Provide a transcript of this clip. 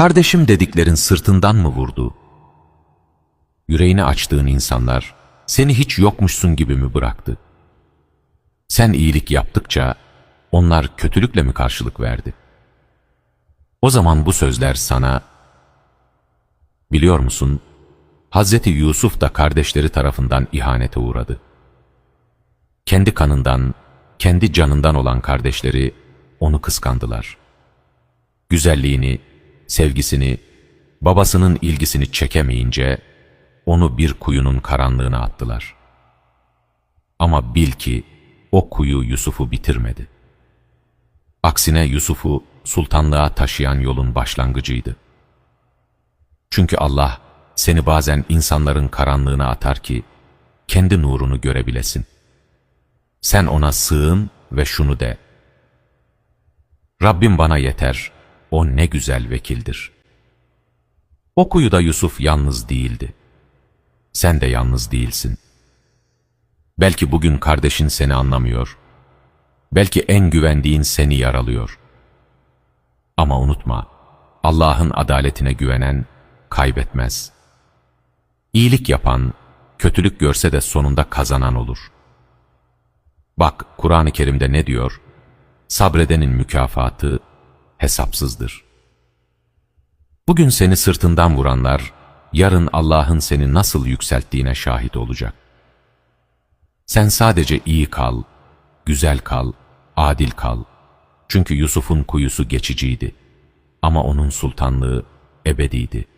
Kardeşim dediklerin sırtından mı vurdu? Yüreğini açtığın insanlar seni hiç yokmuşsun gibi mi bıraktı? Sen iyilik yaptıkça onlar kötülükle mi karşılık verdi? O zaman bu sözler sana, biliyor musun, Hazreti Yusuf da kardeşleri tarafından ihanete uğradı. Kendi kanından, kendi canından olan kardeşleri onu kıskandılar. Güzelliğini, sevgisini, babasının ilgisini çekemeyince onu bir kuyunun karanlığına attılar. Ama bil ki o kuyu Yusuf'u bitirmedi. Aksine Yusuf'u sultanlığa taşıyan yolun başlangıcıydı. Çünkü Allah seni bazen insanların karanlığına atar ki kendi nurunu görebilesin. Sen ona sığın ve şunu de. Rabbim bana yeter, o ne güzel vekildir. O kuyuda Yusuf yalnız değildi. Sen de yalnız değilsin. Belki bugün kardeşin seni anlamıyor. Belki en güvendiğin seni yaralıyor. Ama unutma, Allah'ın adaletine güvenen kaybetmez. İyilik yapan, kötülük görse de sonunda kazanan olur. Bak Kur'an-ı Kerim'de ne diyor? Sabredenin mükafatı hesapsızdır. Bugün seni sırtından vuranlar, yarın Allah'ın seni nasıl yükselttiğine şahit olacak. Sen sadece iyi kal, güzel kal, adil kal. Çünkü Yusuf'un kuyusu geçiciydi. Ama onun sultanlığı ebediydi.